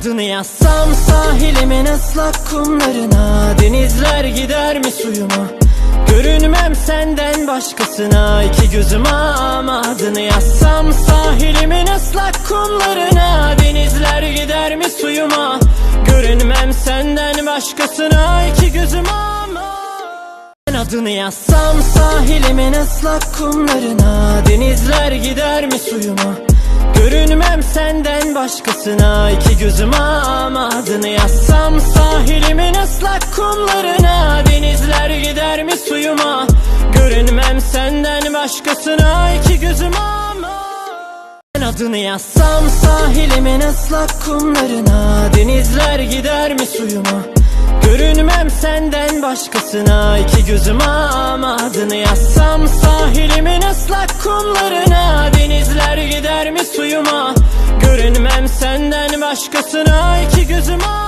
Adını yazsam sahilimin ıslak kumlarına Denizler gider mi suyuma? Görünmem senden başkasına iki gözüm ama Adını yazsam sahilimin ıslak kumlarına Denizler gider mi suyuma? Görünmem senden başkasına iki gözüm ama Adını yazsam sahilimin ıslak kumlarına Denizler gider mi suyuma senden başkasına iki gözüm ama Adını yazsam sahilimin ıslak kumlarına Denizler gider mi suyuma? Görünmem senden başkasına iki gözüm ama Adını yazsam sahilimin ıslak kumlarına Denizler gider mi suyuma? Görünmem senden başkasına iki gözüm ama Adını yazsam sahilimin ıslak kumlarına Denizler gider mi suyuma Görünmem senden başkasına. İki gözüm ay